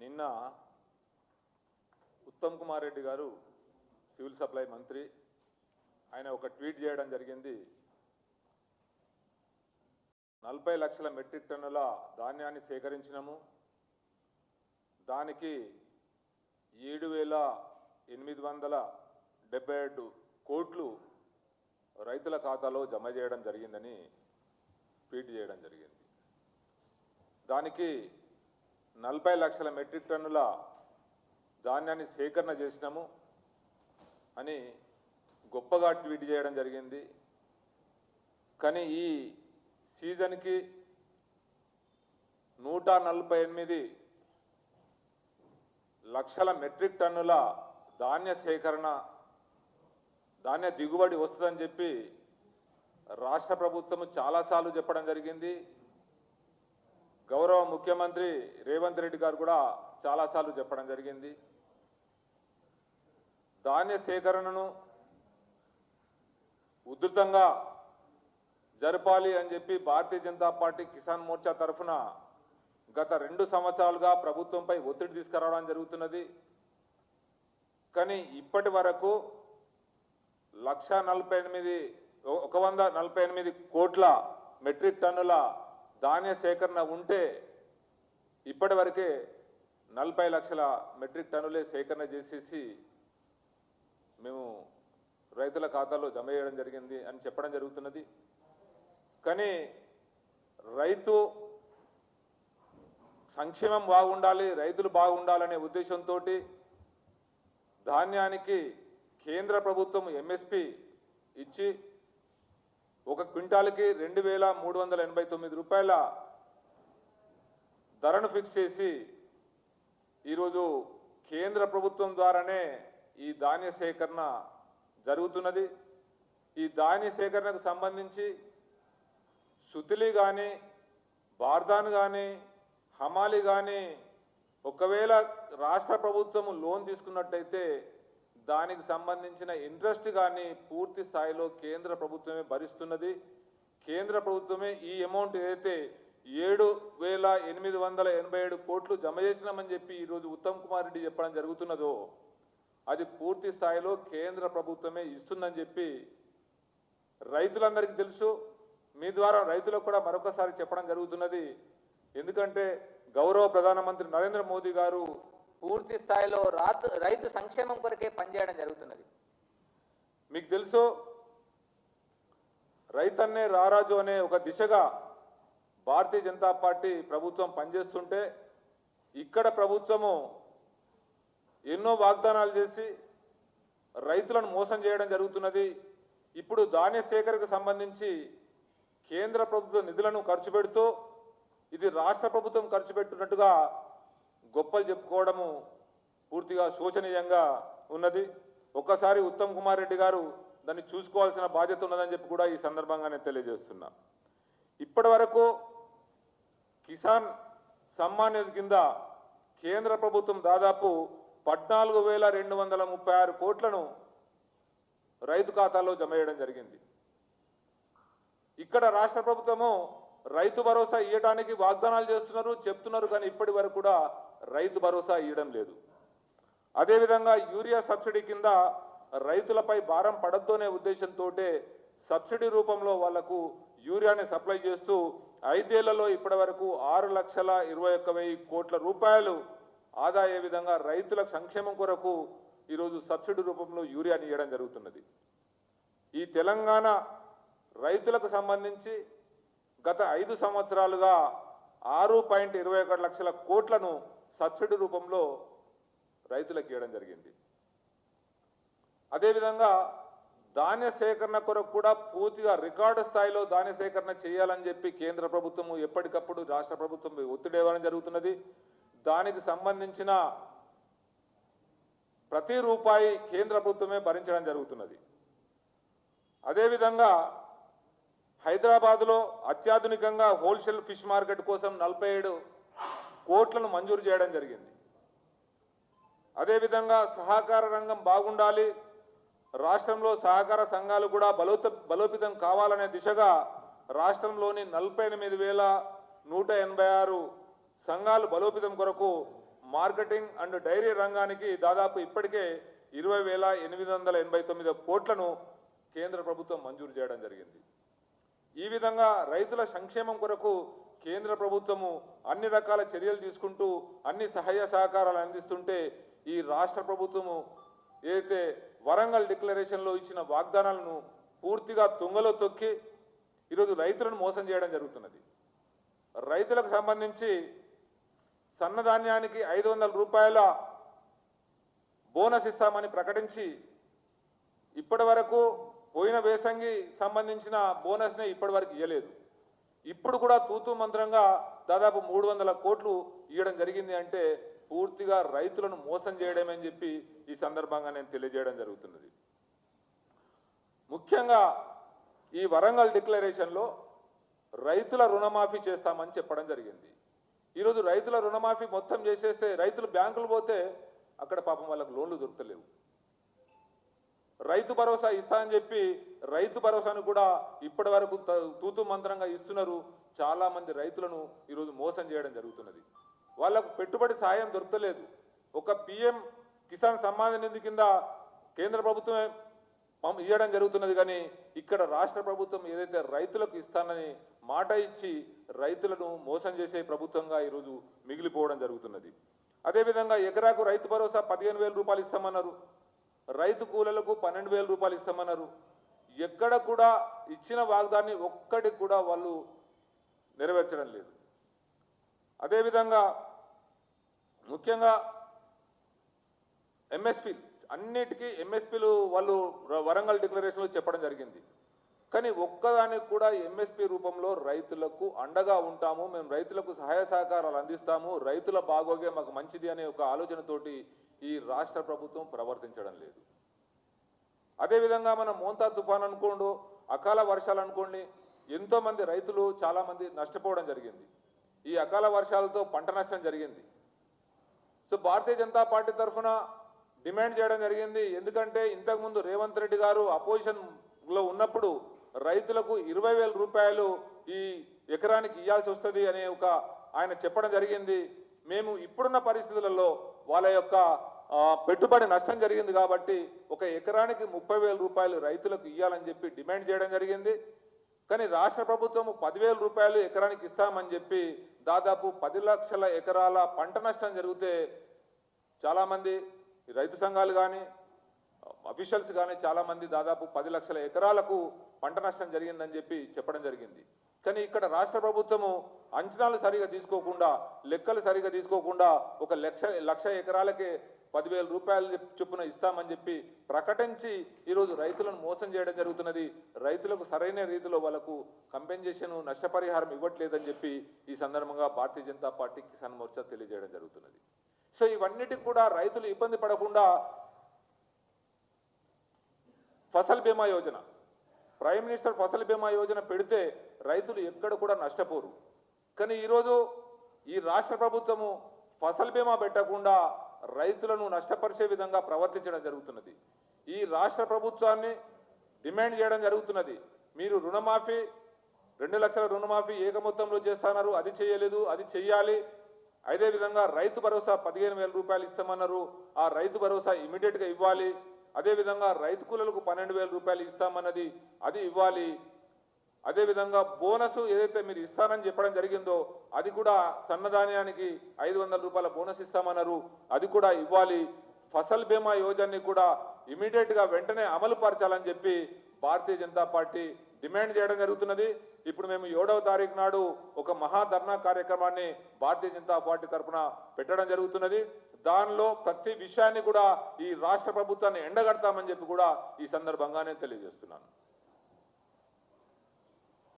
నిన్న ఉత్తమ్ కుమార్ రెడ్డి గారు civil supply మంత్రి. ఆయన ఒక ట్వీట్ చేయడం జరిగింది. నలభై లక్షల మెట్రిక్ టన్నుల ధాన్యాన్ని సేకరించినము. దానికి ఏడు వేల ఎనిమిది వందల డెబ్బై ఏడు కోట్లు రైతుల ఖాతాలో జమ చేయడం జరిగిందని ట్వీట్ చేయడం జరిగింది. దానికి నలభై లక్షల మెట్రిక్ టన్నుల ధాన్యాన్ని సేకరణ చేసినాము అని గొప్పగా ట్వీట్ చేయడం జరిగింది. కానీ ఈ సీజన్కి నూట నలభై ఎనిమిది లక్షల మెట్రిక్ టన్నుల ధాన్య సేకరణ ధాన్య దిగుబడి వస్తుందని చెప్పి రాష్ట్ర ప్రభుత్వం చాలాసార్లు చెప్పడం జరిగింది. గౌరవ ముఖ్యమంత్రి రేవంత్ రెడ్డి గారు కూడా చాలాసార్లు చెప్పడం జరిగింది. ధాన్య సేకరణను ఉధృతంగా జరపాలి అని చెప్పి భారతీయ జనతా పార్టీ కిసాన్ మోర్చా తరఫున గత రెండు సంవత్సరాలుగా ప్రభుత్వంపై ఒత్తిడి తీసుకురావడం జరుగుతున్నది. కానీ ఇప్పటి వరకు లక్ష నలభై ఎనిమిది ఒక వంద నలభై ఎనిమిది కోట్ల మెట్రిక్ టన్నుల ధాన్య సేకరణ ఉంటే ఇప్పటి వరకే నలభై లక్షల మెట్రిక్ టన్నులే సేకరణ చేసేసి మేము రైతుల ఖాతాలో జమ చేయడం జరిగింది అని చెప్పడం జరుగుతున్నది. కానీ రైతు సంక్షేమం బాగుండాలి రైతులు బాగుండాలనే ఉద్దేశంతో ధాన్యానికి కేంద్ర ప్రభుత్వం ఎంఎస్పి ఇచ్చి ఒక క్వింటాల్కి రెండు వేల మూడు వందల ఎనభై తొమ్మిది రూపాయల ధరను ఫిక్స్ చేసి ఈరోజు కేంద్ర ప్రభుత్వం ద్వారానే ఈ ధాన్య సేకరణ జరుగుతున్నది. ఈ ధాన్య సేకరణకు సంబంధించి సుతిలి కానీ బార్దాన్ కానీ హమాలి కానీ ఒకవేళ రాష్ట్ర ప్రభుత్వం లోన్ తీసుకున్నట్టయితే దానికి సంబంధించిన ఇంట్రెస్ట్ కానీ పూర్తి స్థాయిలో కేంద్ర ప్రభుత్వమే భరిస్తున్నది. కేంద్ర ప్రభుత్వమే ఈ అమౌంట్ ఏదైతే ఏడు వేల ఎనిమిది వందల ఎనభై ఏడు కోట్లు జమ చేసినామని చెప్పి ఈరోజు ఉత్తమ్ కుమార్ రెడ్డి చెప్పడం జరుగుతున్నదో అది పూర్తి స్థాయిలో కేంద్ర ప్రభుత్వమే ఇస్తుందని చెప్పి రైతులందరికీ తెలుసు. మీ ద్వారా రైతులకు కూడా మరొకసారి చెప్పడం జరుగుతున్నది. ఎందుకంటే గౌరవ ప్రధానమంత్రి నరేంద్ర మోదీ గారు పూర్తి స్థాయిలో రాతు రైతు సంక్షేమం కొరకే పనిచేయడం జరుగుతున్నది. మీకు తెలుసు రైతన్నే రారాజు అనే ఒక దిశగా భారతీయ జనతా పార్టీ ప్రభుత్వం పనిచేస్తుంటే ఇక్కడ ప్రభుత్వము ఎన్నో వాగ్దానాలు చేసి రైతులను మోసం చేయడం జరుగుతున్నది. ఇప్పుడు ధాన్య సేకరణకు సంబంధించి కేంద్ర ప్రభుత్వ నిధులను ఖర్చు పెడుతూ ఇది రాష్ట్ర ప్రభుత్వం ఖర్చు పెట్టున్నట్టుగా గొప్పలు చెప్పుకోవడము పూర్తిగా శోచనీయంగా ఉన్నది. ఒక్కసారి ఉత్తమ్ కుమార్ రెడ్డి గారు దాన్ని చూసుకోవాల్సిన బాధ్యత ఉన్నదని చెప్పి కూడా ఈ సందర్భంగా నేను తెలియజేస్తున్నా. ఇప్పటి వరకు కిసాన్ సమ్మాన్ నిధి కింద కేంద్ర ప్రభుత్వం దాదాపు పద్నాలుగు వేల రెండు వందల ముప్పై ఆరు కోట్లను రైతు ఖాతాల్లో జమ చేయడం జరిగింది. ఇక్కడ రాష్ట్ర ప్రభుత్వము రైతు భరోసా ఇవ్వడానికి వాగ్దానాలు చేస్తున్నారు చెప్తున్నారు కానీ ఇప్పటి వరకు కూడా రైతు భరోసా ఇవ్వడం లేదు. అదేవిధంగా యూరియా సబ్సిడీ కింద రైతులపై భారం పడద్దు ఉద్దేశంతో సబ్సిడీ రూపంలో వాళ్ళకు యూరియాని సప్లై చేస్తూ ఐదేళ్ళలో ఇప్పటి వరకు ఆరు లక్షల ఇరవై ఒక్క వెయ్యి కోట్ల రూపాయలు ఆదా అయ్యే విధంగా రైతుల సంక్షేమం కొరకు ఈరోజు సబ్సిడీ రూపంలో యూరియాని ఇవ్వడం జరుగుతున్నది. ఈ తెలంగాణ రైతులకు సంబంధించి గత ఐదు సంవత్సరాలుగా ఆరు పాయింట్ ఇరవై ఒకటి లక్షల కోట్లను సబ్సిడీ రూపంలో రైతులకు ఇవ్వడం జరిగింది. అదేవిధంగా ధాన్య సేకరణ కొరకు కూడా పూర్తిగా రికార్డు స్థాయిలో ధాన్య సేకరణ చేయాలని చెప్పి కేంద్ర ప్రభుత్వము ఎప్పటికప్పుడు రాష్ట్ర ప్రభుత్వం ఒత్తిడి ఇవ్వడం జరుగుతున్నది. దానికి సంబంధించిన ప్రతి రూపాయి కేంద్ర ప్రభుత్వమే భరించడం జరుగుతున్నది. అదేవిధంగా హైదరాబాద్లో అత్యాధునికంగా హోల్సేల్ ఫిష్ మార్కెట్ కోసం నలభై ఏడు కోట్లను మంజూరు చేయడం జరిగింది. అదేవిధంగా సహకార రంగం బాగుండాలి రాష్ట్రంలో సహకార సంఘాలు కూడా బలోత బలోపేతం కావాలనే దిశగా రాష్ట్రంలోని నలభై ఎనిమిది వేల నూట ఎనభై ఆరు సంఘాలు బలోపేతం కొరకు మార్కెటింగ్ అండ్ డైరీ రంగానికి దాదాపు ఇప్పటికే ఇరవై వేల ఎనిమిది వందల ఎనభై తొమ్మిది కోట్లను కేంద్ర ప్రభుత్వం మంజూరు చేయడం జరిగింది. ఈ విధంగా రైతుల సంక్షేమం కొరకు కేంద్ర ప్రభుత్వము అన్ని రకాల చర్యలు తీసుకుంటూ అన్ని సహాయ సహకారాలు అందిస్తుంటే ఈ రాష్ట్ర ప్రభుత్వము ఏదైతే వరంగల్ డిక్లరేషన్లో ఇచ్చిన వాగ్దానాలను పూర్తిగా తుంగలో తొక్కి ఈరోజు రైతులను మోసం చేయడం జరుగుతున్నది. రైతులకు సంబంధించి సన్నధాన్యానికి ఐదు వందల రూపాయల బోనస్ ఇస్తామని ప్రకటించి ఇప్పటి వరకు పోయిన వేసంగి సంబంధించిన బోనస్ని ఇప్పటి వరకు ఇవ్వలేదు ఇప్పుడు కూడా తూతూ మంత్రంగా దాదాపు మూడు వందల కోట్లు ఇవ్వడం జరిగింది అంటే పూర్తిగా రైతులను మోసం చేయడమే అని చెప్పి ఈ సందర్భంగా నేను తెలియజేయడం జరుగుతున్నది. ముఖ్యంగా ఈ వరంగల్ డిక్లరేషన్లో రైతుల రుణమాఫీ చేస్తామని చెప్పడం జరిగింది. ఈరోజు రైతుల రుణమాఫీ మొత్తం చేసేస్తే రైతులు బ్యాంకులు పోతే అక్కడ పాపం వాళ్ళకు లోన్లు దొరకలేవు రైతు భరోసా ఇస్తా అని చెప్పి రైతు భరోసాను కూడా ఇప్పటి వరకు త- తూతు మంత్రంగా ఇస్తున్నారు. చాలా మంది రైతులను ఈరోజు మోసం చేయడం జరుగుతున్నది. వాళ్ళకు పెట్టుబడి సాయం దొరకలేదు. ఒక పిఎం కిసాన్ సమ్మాన్ నిధి కింద కేంద్ర ప్రభుత్వమే ఇవ్వడం జరుగుతున్నది కానీ ఇక్కడ రాష్ట్ర ప్రభుత్వం ఏదైతే రైతులకు ఇస్తానని మాట ఇచ్చి రైతులను మోసం చేసే ప్రభుత్వంగా ఈరోజు మిగిలిపోవడం జరుగుతున్నది. అదేవిధంగా ఎకరాకు రైతు భరోసా పదిహేను వేల రూపాయలు ఇస్తామన్నారు. రైతు కూలీలకు పన్నెండు వేల రూపాయలు ఇస్తామన్నారు. ఎక్కడ కూడా ఇచ్చిన వాగ్దాన్ని ఒక్కడికి కూడా వాళ్ళు నెరవేర్చడం లేదు. అదేవిధంగా ముఖ్యంగా ఎంఎస్పీ అన్నిటికీ ఎంఎస్పీలు వాళ్ళు వరంగల్ డిక్లరేషన్లో చెప్పడం జరిగింది. కానీ ఒక్కదానికి కూడా ఎంఎస్పీ రూపంలో రైతులకు అండగా ఉంటాము మేము రైతులకు సహాయ సహకారాలు అందిస్తాము రైతుల బాగోగే మాకు మంచిది అనే ఒక ఆలోచనతోటి ఈ రాష్ట్ర ప్రభుత్వం ప్రవర్తించడం లేదు. అదేవిధంగా మనం మోంతా తుఫాన్ అనుకోండు అకాల వర్షాలు అనుకోండి ఎంతోమంది రైతులు చాలామంది నష్టపోవడం జరిగింది. ఈ అకాల వర్షాలతో పంట నష్టం జరిగింది. సో భారతీయ జనతా పార్టీ తరఫున డిమాండ్ చేయడం జరిగింది. ఎందుకంటే ఇంతకుముందు రేవంత్ రెడ్డి గారు అపోజిషన్లో ఉన్నప్పుడు రైతులకు ఇరవై వేల రూపాయలు ఈ ఎకరానికి ఇవ్వాల్సి వస్తుంది అనే ఒక ఆయన చెప్పడం జరిగింది. మేము ఇప్పుడున్న పరిస్థితులలో వాళ్ళ యొక్క పెట్టుబడి నష్టం జరిగింది కాబట్టి ఒక ఎకరానికి ముప్పై వేల రూపాయలు రైతులకు ఇవ్వాలని చెప్పి డిమాండ్ చేయడం జరిగింది. కానీ రాష్ట్ర ప్రభుత్వం పదివేల రూపాయలు ఎకరానికి ఇస్తామని చెప్పి దాదాపు పది లక్షల ఎకరాల పంట నష్టం జరిగితే చాలామంది రైతు సంఘాలు కానీ అఫీషియల్స్ కానీ చాలామంది దాదాపు పది లక్షల ఎకరాలకు పంట నష్టం జరిగిందని చెప్పి చెప్పడం జరిగింది. కానీ ఇక్కడ రాష్ట్ర ప్రభుత్వము అంచనాలు సరిగా తీసుకోకుండా లెక్కలు సరిగా తీసుకోకుండా ఒక లక్ష లక్ష ఎకరాలకే పదివేల రూపాయలు చొప్పున ఇస్తామని చెప్పి ప్రకటించి ఈరోజు రైతులను మోసం చేయడం జరుగుతున్నది. రైతులకు సరైన రీతిలో వాళ్ళకు కంపెన్సేషన్ నష్టపరిహారం ఇవ్వట్లేదని చెప్పి ఈ సందర్భంగా భారతీయ జనతా పార్టీ కిసాన్ మోర్చా తెలియజేయడం జరుగుతున్నది. సో ఇవన్నిటికి కూడా రైతులు ఇబ్బంది పడకుండా ఫసల్ బీమా యోజన. ప్రైమ్ మినిస్టర్ ఫసల్ బీమా యోజన పెడితే రైతులు ఎక్కడ కూడా నష్టపోరు. కానీ ఈరోజు ఈ రాష్ట్ర ప్రభుత్వము ఫసల్ బీమా పెట్టకుండా రైతులను నష్టపరిచే విధంగా ప్రవర్తించడం జరుగుతున్నది. ఈ రాష్ట్ర ప్రభుత్వాన్ని డిమాండ్ చేయడం జరుగుతున్నది. మీరు రుణమాఫీ రెండు లక్షల రుణమాఫీ ఏక మొత్తంలో చేస్తున్నారు అది చేయలేదు అది చెయ్యాలి. అదేవిధంగా రైతు భరోసా పదిహేను వేల రూపాయలు ఇస్తామన్నారు ఆ రైతు భరోసా ఇమీడియట్గా ఇవ్వాలి. అదేవిధంగా రైతు కూలలకు పన్నెండు వేల రూపాయలు ఇస్తామన్నది అది ఇవ్వాలి. అదేవిధంగా బోనస్ ఏదైతే మీరు ఇస్తానని చెప్పడం జరిగిందో అది కూడా సన్నధాన్యానికి ఐదు వందల రూపాయల బోనస్ ఇస్తామన్నారు. అది కూడా ఇవ్వాలి. ఫసల్ బీమా యోజనని కూడా ఇమీడియట్గా వెంటనే అమలు పరచాలని చెప్పి భారతీయ జనతా పార్టీ డిమాండ్ చేయడం జరుగుతున్నది. ఇప్పుడు మేము ఏడవ తారీఖు నాడు ఒక మహాధర్నా కార్యక్రమాన్ని భారతీయ జనతా పార్టీ తరఫున పెట్టడం జరుగుతున్నది. దానిలో ప్రతి విషయాన్ని కూడా ఈ రాష్ట్ర ప్రభుత్వాన్ని ఎండగడతామని చెప్పి కూడా ఈ సందర్భంగా నేను తెలియజేస్తున్నాను.